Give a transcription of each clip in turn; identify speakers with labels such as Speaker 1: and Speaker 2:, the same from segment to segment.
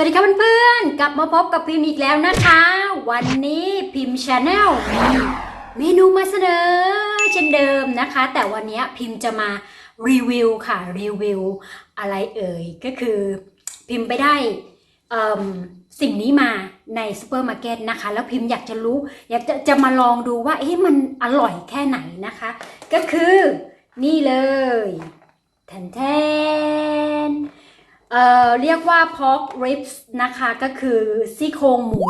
Speaker 1: สวัสดีครับเพื่อนๆ กลับมาพบกับพิมพ์อีกแล้วนะคะ วันนี้พิมพ์ชาแนลมีเมนูมาเสนอเช่นเดิมนะคะ แต่วันนี้พิมพ์จะมารีวิวค่ะรีวิวอะไรเอ่ย ก็คือพิมพ์ไปได้สิ่งนี้มาในซูเปอร์มาร์เก็ตนะคะ แล้วพิมพ์อยากจะรู้ อยากจะจะมาลองดูว่าเอ๊ะมันอร่อยแค่ไหนนะคะ ก็คือนี่เลยแทนแทน เอ่อเรียกว่า pork ribs นะคะก็คือซี่โครงหมู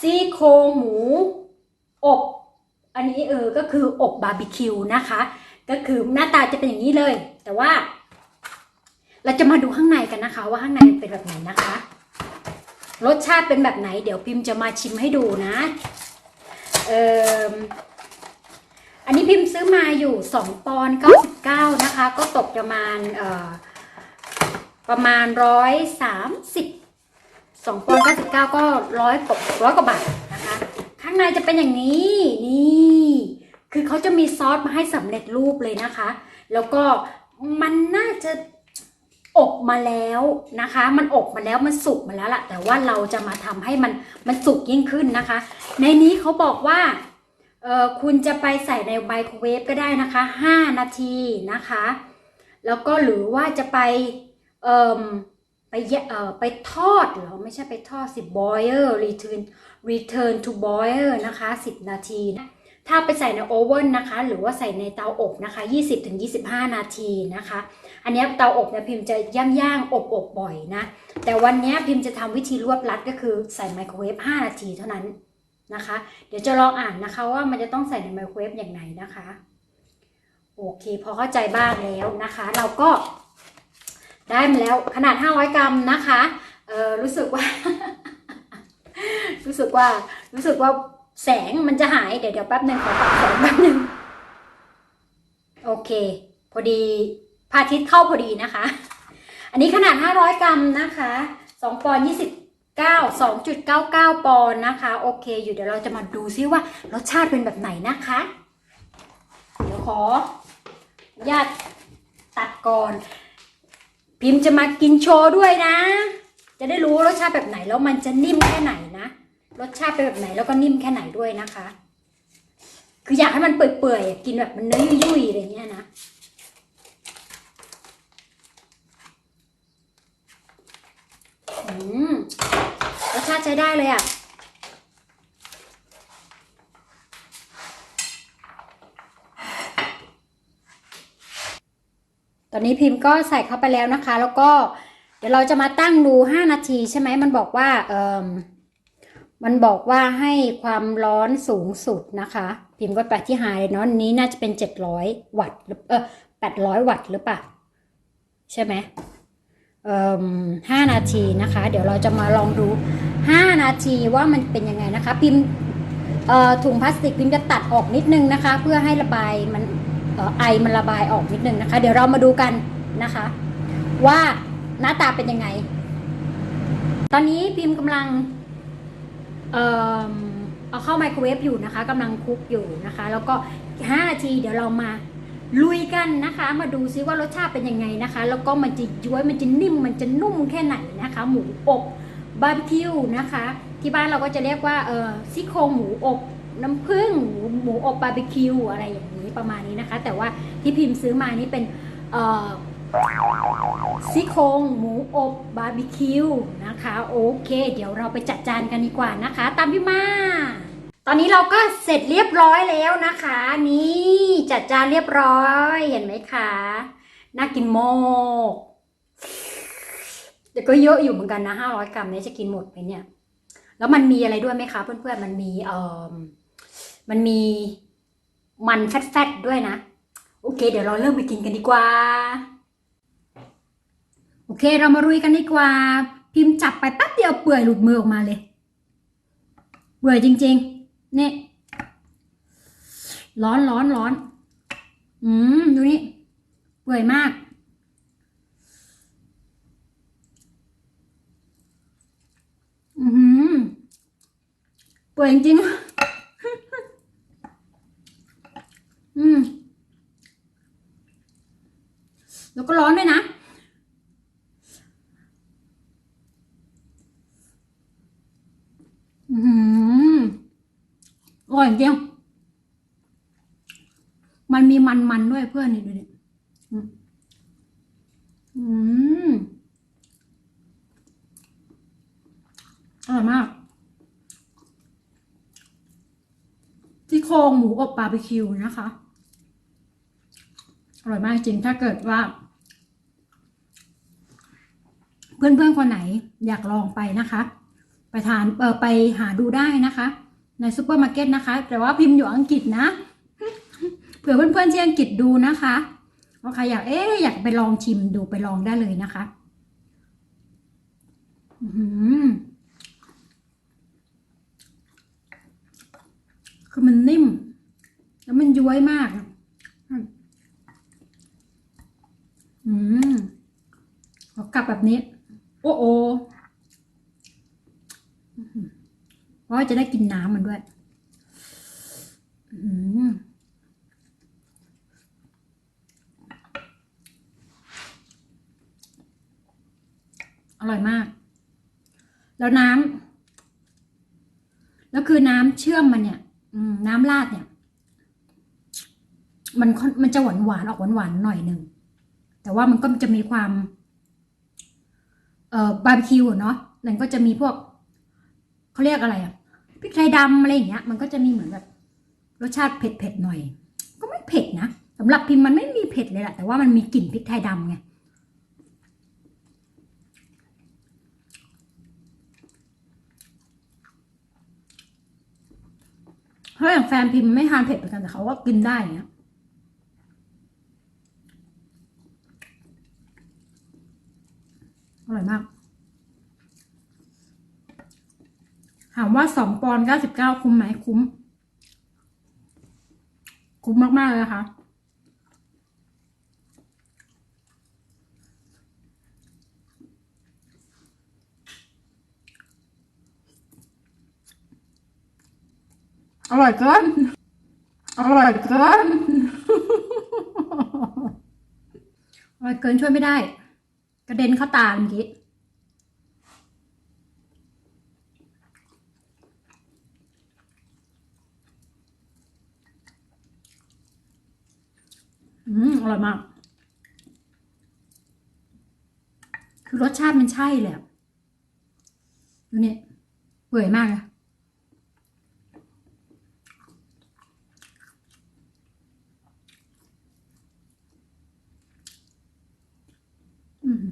Speaker 1: ซี่โครงหมูอบ อันนี้เออก็คืออบบาร์บีคิวนะคะ ก็คือหน้าตาจะเป็นอย่างนี้เลย แต่ว่า เราจะมาดูข้างในกันนะคะ ว่าข้างในเป็นแบบไหนนะคะ รสชาติเป็นแบบไหน เดี๋ยวพิมพ์จะมาชิมให้ดูนะเอ่ออันนี้พิมพ์ซื้อมาอยู่ 2 ปอนด์99 นะคะ ก็ตกประมาณเอ่อ ประมาณร้อยสามสิบสองปอนด์เก้าสิบเก้าก็ร้อยกว่าร้อยกว่าบาทนะคะ ข้างในจะเป็นอย่างนี้นี่ คือเขาจะมีซอสมาให้สำเร็จรูปเลยนะคะ แล้วก็มันน่าจะอบมาแล้วนะคะ มันอบมาแล้วมันสุกมาแล้วล่ะ แต่ว่าเราจะมาทำให้มันมันสุกยิ่งขึ้นนะคะ ในนี้เขาบอกว่าเออคุณจะไปใส่ในไมโครเวฟก็ได้นะคะ 5 นาทีนะคะ แล้วก็หรือว่าจะไป เอ่มไปเอ่อไปทอดหรอไม่ใช่ไปทอดสิ boil return return to boil นะคะ 10 นาทีนะถ้าไปใส่ในโอเว่นนะคะ หรือว่าใส่ในเตาอบนะคะ 20-25 นาทีนะคะ อันนี้เตาอบเนี่ยพิมจะย่างย่างอบอบบ่อยนะ แต่วันนี้พิมจะทำวิธีรวบลัดก็คือใส่ไมโครเวฟ 5 นาทีเท่านั้นนะคะ เดี๋ยวจะลองอ่านนะคะว่ามันจะต้องใส่ในไมโครเวฟอย่างไรนะคะ โอเค พอเข้าใจบ้างแล้วนะคะ เราก็ ได้มาแล้วขนาด 500 กรัมนะคะเออรู้สึกว่า รู้สึกว่า รู้สึกว่าแสงมันจะหายเดี๋ยวเดี๋ยวแป๊บหนึ่งขอปรับแสงแป๊บหนึ่งโอเค พอดีพระอาทิตย์เข้าพอดีนะคะ อันนี้ขนาด 500 กรัมนะคะ2ปอนด์29 2.99 ปอนด์นะคะ โอเค อยู่เดี๋ยวเราจะมาดูซิว่ารสชาติเป็นแบบไหนนะคะ เดี๋ยวขอญาตตัดก่อน พิมพ์จะมากินโชว์ด้วยนะ จะได้รู้รสชาติแบบไหนแล้วมันจะนิ่มแค่ไหนนะ รสชาติเป็นแบบไหนแล้วก็นิ่มแค่ไหนด้วยนะคะ คืออยากให้มันเปื่อยๆกินแบบมันเนื้อยุ่ยๆอะไรเงี้ยนะอืมรสชาติใช้ได้เลยอะ อนนี้พิมพ์ก็ใส่เข้าไปแล้วนะคะ แล้วก็เดี๋ยวเราจะมาตั้งดู 5 นาทีใช่ไหมมันบอกว่าเออมันบอกว่าให้ความร้อนสูงสุดนะคะ พิมพ์ก็ไปที่ไฮเลยเนาะนี้น่าจะเป็น 700 วัตต์หรือเออ800 วัตต์หรือเปล่าใช่ไหมเอ่อห้านาทีนะคะ เดี๋ยวเราจะมาลองดู 5 นาทีว่ามันเป็นยังไงนะคะ พิมพ์เอ่อถุงพลาสติกพิมพ์จะตัดออกนิดนึงนะคะ เพื่อให้ระบายมัน ไอมันระบายออกนิดนึงนะคะ เดี๋ยวเรามาดูกันนะคะ ว่าหน้าตาเป็นยังไง ตอนนี้พิมพ์กำลังเอ่อเอาเข้าไมโครเวฟอยู่นะคะกำลังคุกอยู่นะคะ แล้วก็ 5 นาทีเดี๋ยวเรามาลุยกันนะคะ มาดูซิว่ารสชาติเป็นยังไงนะคะ แล้วก็มันจะย้วยมันจะนิ่มมันจะนุ่มแค่ไหนนะคะ หมูอบบาร์บีคิวนะคะ ที่บ้านเราก็จะเรียกว่าเออซี่โครงหมูอบ น้ำผึ้งหมูหมูอบบาร์บีคิวอะไรอย่างนี้ ประมาณนี้นะคะ แต่ว่าที่พิมพ์ซื้อมานี่เป็นซี่โครงหมูอบบาร์บีคิวนะคะ โอเค เดี๋ยวเราไปจัดจานกันดีกว่านะคะ ตามพี่มา ตอนนี้เราก็เสร็จเรียบร้อยแล้วนะคะ นี่จัดจานเรียบร้อยเห็นไหมคะน่ากินโมกแต่ก็เยอะอยู่เหมือนกันนะห้าร้อยกรัมเนี่ยจะกินหมดไหมเนี่ย แล้วมันมีอะไรด้วยไหมคะเพื่อนๆมันมีเอ่อมันมี มันแฟตๆด้วยนะ โอเค เดี๋ยวเราเริ่มไปกินกันดีกว่า โอเค เรามารุยกันดีกว่า พิมพ์จับไปแป๊บเดียวเปื่อยหลุดมือออกมาเลย เปื่อยจริงๆเนี่ร้อนร้อนร้อน อืม ดูนี่ เปื่อยมาก อือเปื่อยจริงๆ อืม แล้วก็ร้อนด้วยนะ จริง มันมันๆด้วยเพื่อนนี่ดูดิอืมอร่อยมากที่โครงหมูอบบาร์บีคิวนะคะ อร่อยมากจริงถ้าเกิดว่า เพื่อนๆคนไหนอยากลองไปนะคะ ไปทานเออไปหาดูได้นะคะ ในซูเปอร์มาร์เก็ตนะคะ แต่ว่าพิมพ์อยู่อังกฤษนะ ผื่อเพื่อนๆที่อังกฤษดูนะคะว่าใครอยากเอ๊อยากไปลองชิมดูไปลองได้เลยนะคะอื้อหือคือมันนิ่ม แล้วมันย้วยมาก อืมขอกลับแบบนี้ โอ้โออื้อหือเพราะว่าจะได้กินน้ำมันด้วย อืมอร่อยมาก แล้วน้ำแล้วคือน้ำเชื่อมมันเนี่ย อืมน้ำราดเนี่ย มันมันจะหวานหวานออกหวานหวานหน่อยหนึ่งแต่ว่ามันก็จะมีความ เอ่อบาร์บีคิวเนาะมันก็จะมีพวกเขาเรียกอะไรอะพริกไทยดำอะไรอย่างเงี้ย มันก็จะมีเหมือนแบบ รสชาติเผ็ดเผ็ดๆหน่อย ก็ไม่เผ็ดนะสำหรับพิมพ์มันไม่มีเผ็ดเลยแหละแต่ว่ามันมีกลิ่นพริกไทยดำไง เพราะอย่างแฟนพิมพ์ไม่ทานเผ็ดเหมือนกันแต่เขาก็กินได้อย่างเงี้ยอร่อยมาก ถามว่าสองปอนด์เก้าสิบเก้าคุ้มไหมคุ้ม คุ้มมาก ๆ เลยนะคะ ร่อยเกิน อร่อยเกิน อร่อยเกินช่วยไม่ได้ กระเด็นเข้าตาเมื่อกี้อืมอร่อยมาก คือรสชาติมันใช่เลยอะดูเนี่ยเปื่อยมากเลยอืม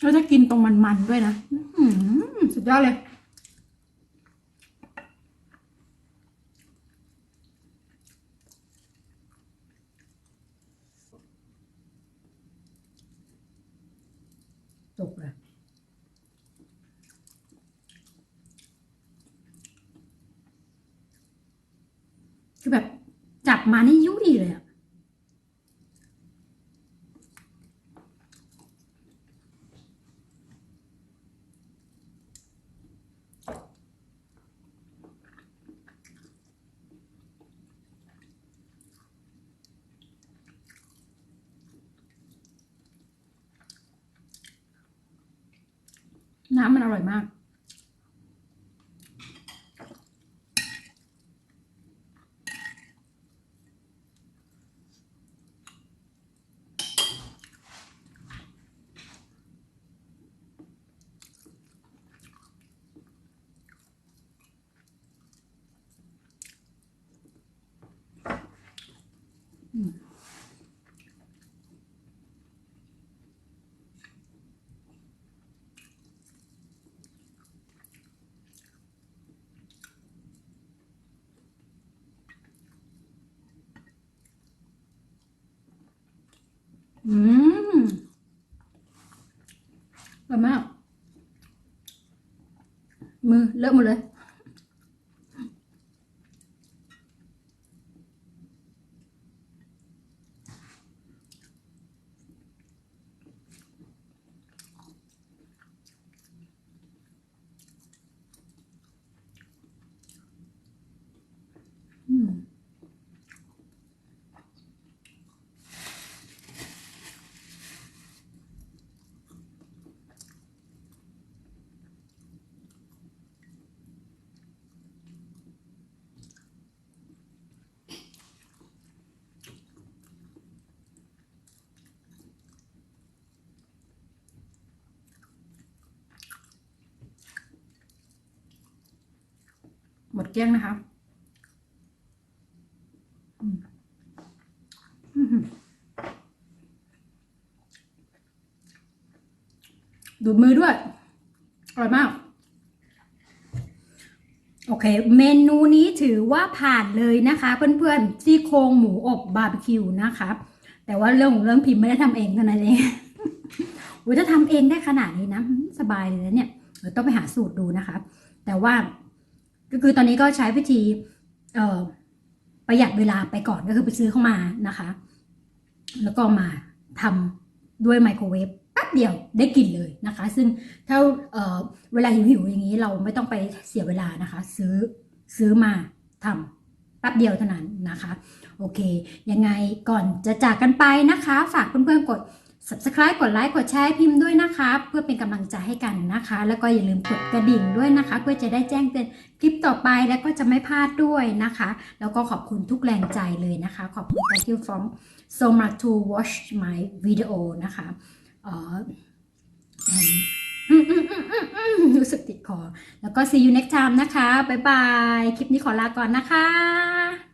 Speaker 1: แล้วจะกินต รงมันๆด้วยนะอืมสุดยอดเลยตกเลยคือแบบจับมานี่ยุ่ยเลยอะ น้ำมันอร่อยมาก อืมอร่อยมาก มือเลอะหมดเลย อืม อ หมดเกลี้ยงนะคะดูดมือด้วย อร่อยมาก โอเค เมนูนี้ถือว่าผ่านเลยนะคะ เพื่อนๆ ซี่โครงหมูอบบาร์บีคิวนะคะ แต่ว่าเรื่องของเรื่องพิมพ์ไม่ได้ทำเองเท่านั้นเองอุ้ยถ้าทำเองได้ขนาดนี้นะ สบายเลยนะเนี่ย ต้องไปหาสูตรดูนะคะ แต่ว่า ก็คือตอนนี้ก็ใช้วิธีเประหยัดเวลาไปก่อนก็คือไปซื้อเข้ามานะคะ แล้วก็มาทำด้วยไมโครเวฟแป๊บเดียวได้กินเลยนะคะ ซึ่งถ้าเเวลาหิวๆอย่างนี้เราไม่ต้องไปเสียเวลานะคะ ซื้อซื้อมาทำแป๊บเดียวเท่านั้นนะคะ โอเค ยังไงก่อนจะจากกันไปนะคะ ฝากเพื่อนๆกด subscribe กดไลค์กดแชร์พิมพ์ด้วยนะคะ เพื่อเป็นกำลังใจให้กันนะคะ แล้วก็อย่าลืมกดกระดิ่งด้วยนะคะ เพื่อจะได้แจ้งเตือนคลิปต่อไปแล้วก็จะไม่พลาดด้วยนะคะ แล้วก็ขอบคุณทุกแรงใจเลยนะคะ ขอบคุณ thank you from so much to watch my video นะคะเอ่อ and อืมอืมอืมอืมอืมรู้สึกติดคอ แล้วก็ see you next time นะคะ บ๊ายบาย คลิปนี้ขอลาก่อนนะคะ